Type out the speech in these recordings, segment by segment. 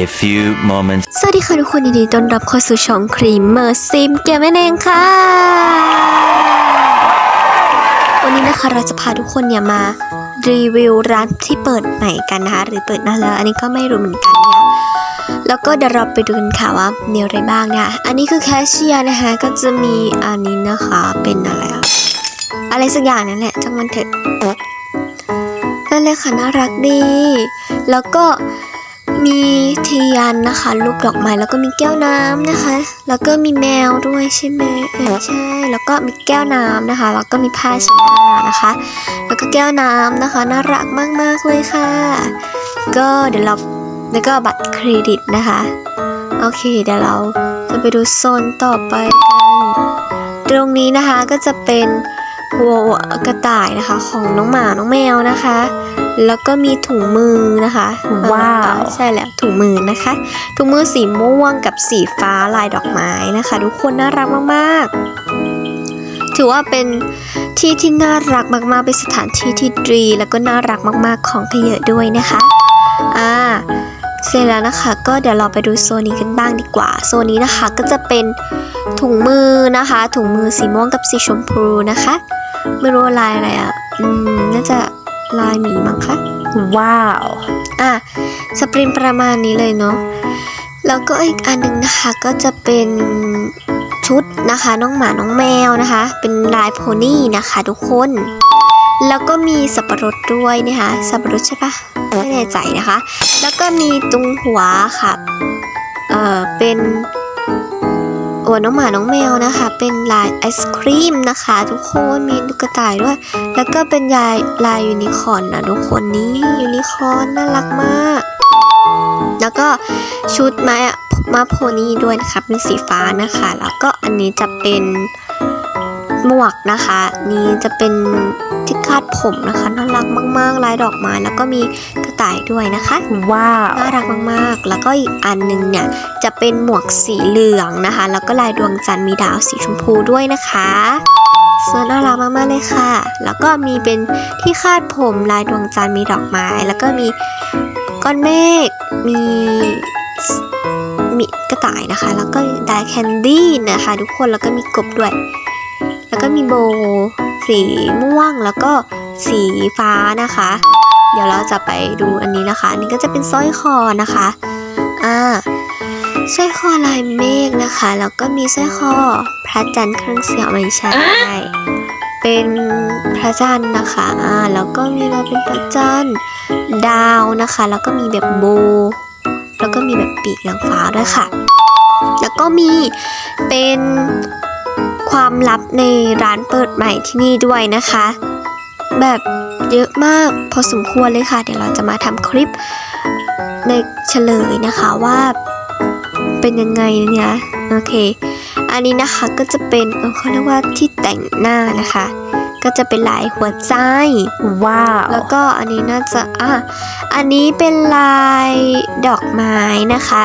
A few moments สวัสดีค่ะทุกคนยินดีต้อนรับเข้าสู่ช่องครีมเมอร์ซิมเกมนั่นเองค่ะ วันนี้นะคะเราจะพาทุกคนเนี่ยมารีวิวร้านที่เปิดใหม่กันนะคะหรือเปิดนานแล้วอันนี้ก็ไม่รู้เหมือนกันเนี่ยแล้วก็เดี๋ยวเราไปดูกันค่ะว่ามีอะไรบ้างนะคะอันนี้คือแคชเชียร์นะคะก็จะมีอันนี้นะคะเป็นอะไรอะอะไรสักอย่างนั่นแหละจังมันเถอะนั่นเลยค่ะน่ารักดี แล้วก็ มีเทียนนะคะรูปดอกไม้แล้วก็มีแก้วน้ำนะคะ แล้วก็มีแมวด้วยใช่ไหมเออใช่ แล้วก็มีแก้วน้ำนะคะ แล้วก็มีผ้าเช็ดหน้านะคะ แล้วก็แก้วน้ำนะคะ น่ารักมากๆเลยค่ะ ก็เดี๋ยวเราแล้วก็บัตรเครดิตนะคะ โอเคเดี๋ยวเราจะไปดูโซนต่อไปกัน ตรงนี้นะคะก็จะเป็น วัวกระต่ายนะคะของน้องหมาน้องแมวนะคะ แล้วก็มีถุงมือนะคะว้าวเออใช่แล้วถุงมือนะคะ ถุงมือสีม่วงกับสีฟ้าลายดอกไม้นะคะ ทุกคนน่ารักมากๆ ถือว่าเป็นที่ที่น่ารักมากๆเป็นสถานที่ที่ดีแล้วก็น่ารักมากๆของก็เยอะด้วยนะคะอ่า เสร็จแล้วนะคะ ก็เดี๋ยวเราไปดูโซนนี้กันบ้างดีกว่า โซนนี้นะคะก็จะเป็นถุงมือนะคะ ถุงมือสีม่วงกับสีชมพูนะคะ ไม่รู้ว่าลายอะไรอะ อืมน่าจะลายหมีมั้งคะ ว้าว อะ สปรินประมาณนี้เลยเนาะ แล้วก็อีกอันหนึงนะคะก็จะเป็นชุดนะคะ น้องหมาน้องแมวนะคะ เป็นลายโพนี่นะคะ ทุกคน แล้วก็มีสับปะรดด้วยนะคะ สับปะรดใช่ปะไม่แน่ใจนะคะ แล้วก็มีตรงหัวค่ะเออเป็นโอ้น้องหมาน้องแมวนะคะ เป็นลายไอศครีมนะคะ ทุกคนมีลูกกระต่ายด้วย แล้วก็เป็นยายลายยูนิคอร์นนะทุกคนนี่ยูนิคอร์นน่ารักมาก แล้วก็ชุดมามาโพนี่ด้วยนะคะเป็นสีฟ้านะคะ แล้วก็อันนี้จะเป็นหมวกนะคะ นี่จะเป็น ที่คาดผมนะคะน่ารักมากๆลายดอกไม้แล้วก็มีกระต่ายด้วยนะคะว้าวน่ารักมากๆ แล้วก็อีกอันหนึงเนี่ยจะเป็นหมวกสีเหลืองนะคะ แล้วก็ลายดวงจันทร์มีดาวสีชมพูด้วยนะคะสวยน่ารักมากๆเลยค่ะ แล้วก็มีเป็นที่คาดผมลายดวงจันทร์มีดอกไม้ แล้วก็มีก้อนเมฆมีมีกระต่ายนะคะ แล้วก็ไดแคนดี้นะคะ ทุกคนแล้วก็มีกบด้วย แล้วก็มีโบว์ สีม่วงแล้วก็สีฟ้านะคะ เดี๋ยวเราจะไปดูอันนี้นะคะ อันนี้ก็จะเป็นสร้อยคอนะคะอ่าสร้อยคอลายเมฆนะคะ แล้วก็มีสร้อยคอพระจันทร์เครื่องเสียงไม่ใช่เป็นพระจันทร์นะคะอ่าแล้วก็มีมาเป็นพระจันทร์ดาวนะคะ แล้วก็มีแบบโบ แล้วก็มีแบบปีกนางฟ้าด้วยค่ะ แล้วก็มีเป็น ความลับในร้านเปิดใหม่ที่นี่ด้วยนะคะ แบบเยอะมากพอสมควรเลยค่ะ เดี๋ยวเราจะมาทำคลิปในเฉลยนะคะว่าเป็นยังไงเนี่ยโอเค อันนี้นะคะก็จะเป็นเออเขาเรียกว่าที่แต่งหน้านะคะ ก็จะเป็นลายหัวใจว้าวแล้วก็อันนี้น่าจะอะอันนี้เป็นลายดอกไม้นะคะ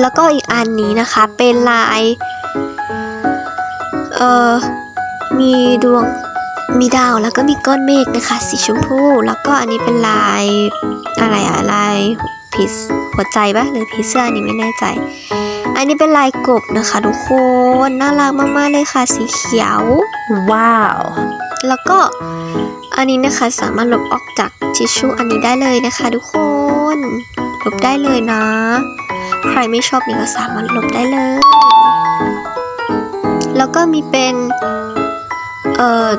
แล้วก็อีกอันนี้นะคะเป็นลาย เอ่อ มีดวง มีดาวแล้วก็มีก้อนเมฆนะคะ สีชมพู แล้วก็อันนี้เป็นลาย อะไรอะลายผีเสหัวใจปะหรือผีเสื้ออันนี้ไม่แน่ใจ อันนี้เป็นลายกบนะคะ ทุกคน น่ารักมากๆเลยค่ะ สีเขียว ว้าว แล้วก็อันนี้นะคะสามารถลบออกจากทิชชู่อันนี้ได้เลยนะคะ ทุกคน ลบได้เลยนะ ใครไม่ชอบเนี่ยก็สามารถลบได้เลย แล้วก็มีเป็นเอ่อ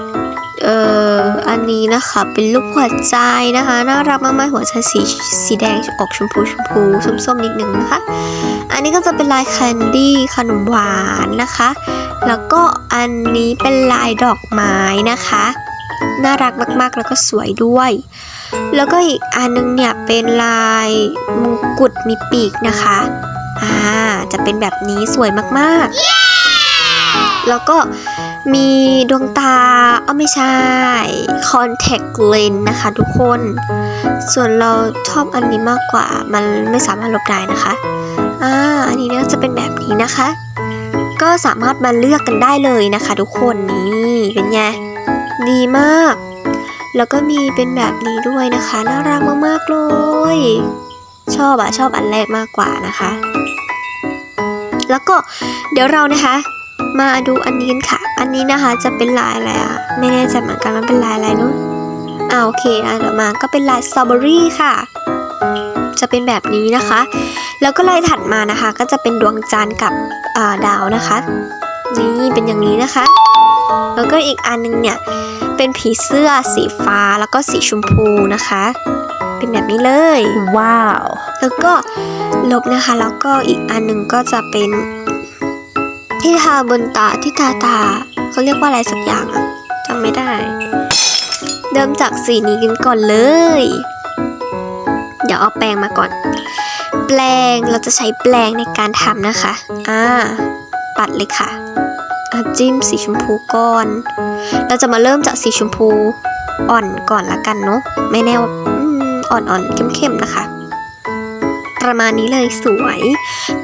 เอ่ออันนี้นะคะเป็นรูปหัวใจนะคะน่ารักมากๆหัวใจสีสีแดงออกชมพูชมพูส้มๆนิดนึงนะคะ อันนี้ก็จะเป็นลายแคนดี้ขนมหวานนะคะ แล้วก็อันนี้เป็นลายดอกไม้นะคะ น่ารักมากๆแล้วก็สวยด้วย แล้วก็อีกอันนึงเนี่ยเป็นลายมงกุฎมีปีกนะคะอ่าจะเป็นแบบนี้สวยมากๆ แล้วก็มีดวงตาเอ้าไม่ใช่ contact lens นะคะทุกคน ส่วนเราชอบอันนี้มากกว่า มันไม่สามารถลบได้นะคะอ่าอันนี้เนี่ยจะเป็นแบบนี้นะคะ ก็สามารถมาเลือกกันได้เลยนะคะ ทุกคนนี่เป็นไงดีมาก แล้วก็มีเป็นแบบนี้ด้วยนะคะน่ารักมากๆเลย ชอบอะชอบอันแรกมากกว่านะคะ แล้วก็เดี๋ยวเรานะคะ มาดูอันนี้กันค่ะ อันนี้นะคะจะเป็นลายอะไรอะไม่แน่ใจเหมือนกันมันเป็นลายอะไรเนาะอ่าโอเคอะเดี๋ยวมาก็เป็นลายสตรอเบอรี่ค่ะ จะเป็นแบบนี้นะคะ แล้วก็ลายถัดมานะคะ ก็จะเป็นดวงจันทร์กับอ่าดาวนะคะนี่เป็นอย่างนี้นะคะ แล้วก็อีกอันนึงเนี่ยเป็นผีเสื้อสีฟ้าแล้วก็สีชมพูนะคะ เป็นแบบนี้เลย ว้าว แล้วก็ลบนะคะ แล้วก็อีกอันหนึ่งก็จะเป็น ที่ทาบนตาที่ทาตาเขาเรียกว่าอะไรสักอย่างอะจำไม่ได้ เริ่มจากสีนี้กันก่อนเลย เดี๋ยวเอาแปรงมาก่อน แปรงเราจะใช้แปรงในการทำนะคะ อ่า ปัดเลยค่ะจิ้มสีชมพูก่อน เราจะมาเริ่มจากสีชมพูอ่อนก่อนละกันเนาะ ไม่แน่ว่าอ่อนๆเข้มๆนะคะ ประมาณนี้เลยสวย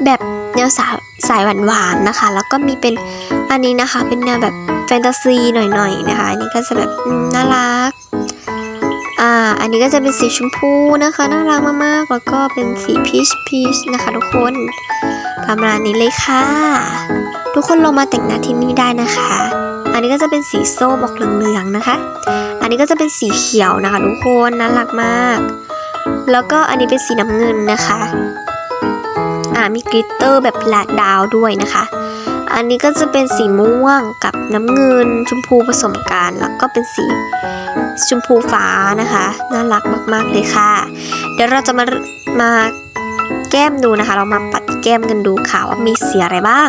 แบบแนวสาย สายหวานๆนะคะ แล้วก็มีเป็นอันนี้นะคะ เป็นแนวแบบแฟนตาซีหน่อยๆนะคะ อันนี้ก็จะแบบน่ารัก อ่า อันนี้ก็จะเป็นสีชมพูนะคะน่ารักมากๆ แล้วก็เป็นสีพีชพีชนะคะทุกคนประมาณนี้เลยค่ะ ทุกคนลงมาแต่งหน้าที่นี่ได้นะคะ อันนี้ก็จะเป็นสีส้มออกเหลืองๆนะคะ อันนี้ก็จะเป็นสีเขียวนะคะ ทุกคนน่ารักมาก แล้วก็อันนี้เป็นสีน้ำเงินนะคะ อ่ามีกลิตเตอร์แบบลาดดาวด้วยนะคะ อันนี้ก็จะเป็นสีม่วงกับน้ำเงินชมพูผสมกันแล้วก็เป็นสีชมพูฟ้านะคะ น่ารักมากๆเลยค่ะ เดี๋ยวเราจะมามาแก้มดูนะคะ เรามาปัดแก้มกันดูค่ะว่ามีสีอะไรบ้าง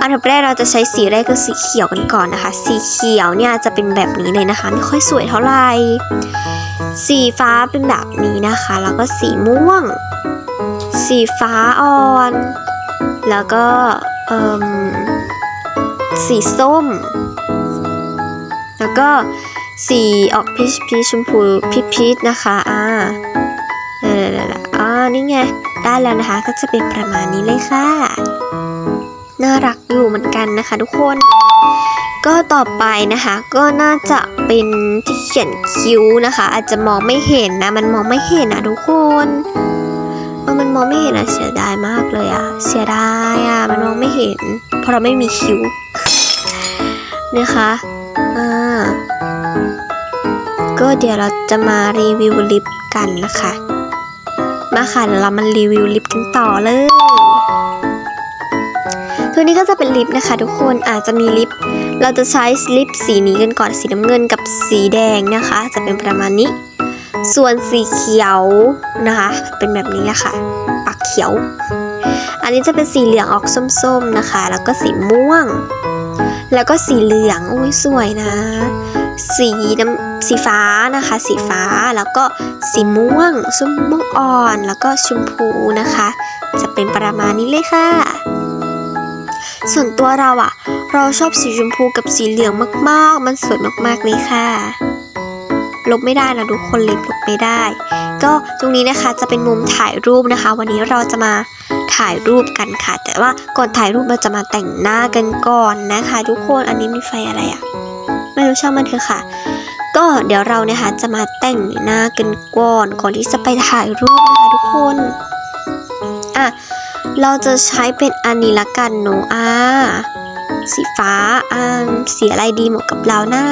อันดับแรกเราจะใช้สีแรกคือสีเขียวกันก่อนนะคะ สีเขียวเนี่ยจะเป็นแบบนี้เลยนะคะ ไม่ค่อยสวยเท่าไหร่ สีฟ้าเป็นแบบนี้นะคะ แล้วก็สีม่วง สีฟ้าอ่อน แล้วก็สีส้ม แล้วก็สีออกพีชพีชชมพูพีชพีชนะคะอ่าเดี๋ยวๆอ่านี่ไงได้แล้วนะคะก็จะเป็นประมาณนี้เลยค่ะ น่ารักอยู่เหมือนกันนะคะทุกคน ก็ต่อไปนะคะก็น่าจะเป็นที่เขียนคิ้วนะคะ อาจจะมองไม่เห็นนะ มันมองไม่เห็นนะทุกคน มันมองไม่เห็นอะเสียดายมากเลยอะเสียดายอะมันมองไม่เห็น เพราะเราไม่มีคิ้วนะคะอ่าก็เดี๋ยวเราจะมารีวิวลิปกันนะคะ มาค่ะเดี๋ยวเรามารีวิวลิปกันต่อเลย ตัวนี้ก็จะเป็นลิปนะคะทุกคนอาจจะมีลิป เราจะใช้ลิปสีนี้กันก่อนสีน้ำเงินกับสีแดงนะคะ จะเป็นประมาณนี้ ส่วนสีเขียวนะคะ เป็นแบบนี้แหละค่ะปากเขียว อันนี้จะเป็นสีเหลืองออกส้มๆนะคะ แล้วก็สีม่วง แล้วก็สีเหลืองอุ้ยสวยนะ สีน้ำสีฟ้านะคะ สีฟ้าแล้วก็สีม่วงส้มม่วงอ่อน แล้วก็ชมพูนะคะ จะเป็นประมาณนี้เลยค่ะส่วนตัวเราอะเราชอบสีชมพูกับสีเหลืองมากๆ มันสวยมากๆเลยค่ะ ลบไม่ได้นะทุกคนลิปลบไม่ได้ ก็ตรงนี้นะคะจะเป็นมุมถ่ายรูปนะคะ วันนี้เราจะมาถ่ายรูปกันค่ะ แต่ว่าก่อนถ่ายรูปเราจะมาแต่งหน้ากันก่อนนะคะ ทุกคนอันนี้มีไฟอะไรอะไม่รู้ช่างมันเถอะค่ะ ก็เดี๋ยวเรานะคะจะมาแต่งหน้ากันก่อนก่อนที่จะไปถ่ายรูปนะคะทุกคนอะเราจะใช้เป็นอันนี้ละกันเนอะอ่าสีฟ้าอ่าสีอะไรดีเหมาะกับเรานะ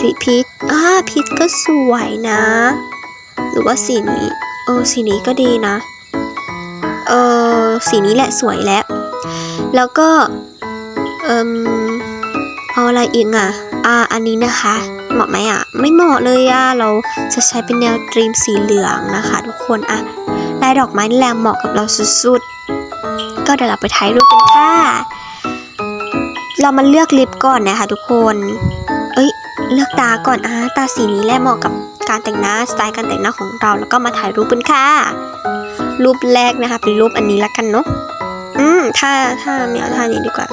สีพีชอ่าพีชก็สวยนะ หรือว่าสีนี้ เออ สีนี้ก็ดีนะ เออ สีนี้แหละสวยแล้ว แล้วก็ เอิมเอาอะไรอีกอะ อ่า อันนี้นะคะ เหมาะไหมอะ ไม่เหมาะเลยอะ เราจะใช้เป็นแนวดรีมสีเหลืองนะคะ ทุกคน อะลายดอกไม้นี่แหละเหมาะกับเราสุดๆ ก็เดี๋ยวเราไปถ่ายรูปกันค่ะ เรามาเลือกลิปก่อนนะคะทุกคน เอ้ย เลือกตาก่อนอ่าตาสีนี้แหละเหมาะกับการแต่งหน้าสไตล์การแต่งหน้าของเราแล้วก็มาถ่ายรูปกันค่ะ รูปแรกนะคะ เป็นรูปอันนี้ละกันเนาะอืมท่าท่าไม่เอาท่านี้ดีกว่า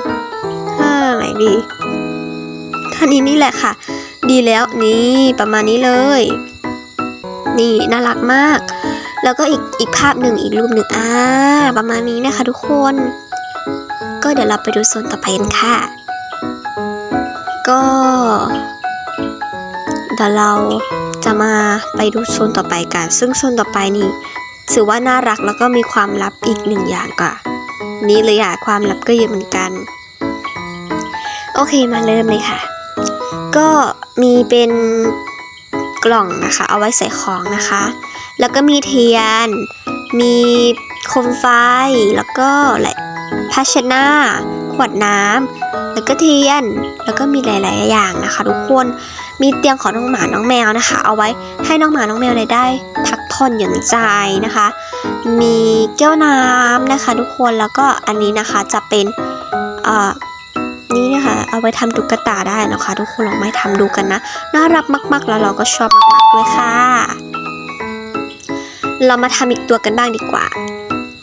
ท่าไหนดีท่านี้นี่แหละค่ะ ดีแล้วนี่ประมาณนี้เลย นี่น่ารักมาก แล้วก็อีกอีกภาพหนึ่งอีกรูปหนึ่งอ่าประมาณนี้นะคะ ทุกคน ก็เดี๋ยวเราไปดูโซนต่อไปกันค่ะ ก็ เดี๋ยวเราจะมาไปดูโซนต่อไปกัน ซึ่งโซนต่อไปนี่ถือว่าน่ารักแล้วก็มีความลับอีกหนึ่งอย่างก่ะนี่เลยอะความลับก็เยอะเหมือนกัน โอเคมาเริ่มเลยค่ะ ก็มีเป็นกล่องนะคะ เอาไว้ใส่ของนะคะ แล้วก็มีเทียน มีโคมไฟแล้วก็อะไรภาชนะขวดน้ำ แล้วก็เทียน แล้วก็มีหลาย ๆ อย่างนะคะ ทุกคน มีเตียงของน้องหมาน้องแมวนะคะ เอาไว้ให้น้องหมาน้องแมวได้พักผ่อนหย่อนใจนะคะ มีแก้วน้ำนะคะ ทุกคน แล้วก็อันนี้นะคะจะเป็นเอ่อนี่นะคะเอาไว้ทำตุ๊กตาได้นะคะ ทุกคนลองมาทำดูกันนะ น่ารักมาก ๆ แล้วเราก็ชอบมากๆด้วยค่ะ เรามาทำอีกตัวกันบ้างดีกว่า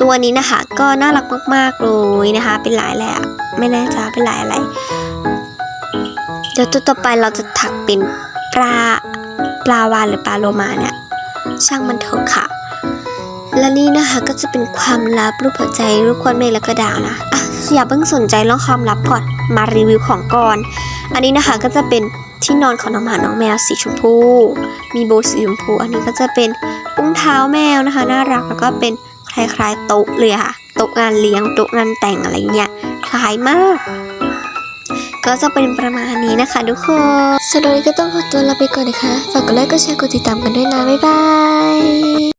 ตัวนี้นะคะก็น่ารักมาก ๆ เลยนะคะ เป็นหลายอะไรอะ ไม่แน่ใจว่าเป็นลายอะไร เดี๋ยวตัวต่อไปเราจะถักเป็นปลาปลาวานหรือปลาโลมาเนี่ย ช่างมันเถอะค่ะ และนี่นะคะก็จะเป็นความลับรูปหัวใจรูปก้อนเมฆแล้วก็ดาวนะอะอย่าเพิ่งสนใจเรื่องความลับก่อนมารีวิวของก่อน อันนี้นะคะก็จะเป็นที่นอนของน้องหมาน้องแมวสีชมพู มีโบสีชมพู อันนี้ก็จะเป็นอุ้งเท้าแมวนะคะ น่ารักแล้วก็เป็นคล้ายๆโต๊ะเลยค่ะโต๊ะงานเลี้ยงโต๊ะงานแต่งอะไรเงี้ย คล้ายมาก ก็จะเป็นประมาณนี้นะคะทุกคนสำหรับวันนี้ก็ต้องขอตัวลาไปก่อนนะคะ ฝากกดไลค์กดแชร์กดติดตามกันด้วยนะ บ๊ายบาย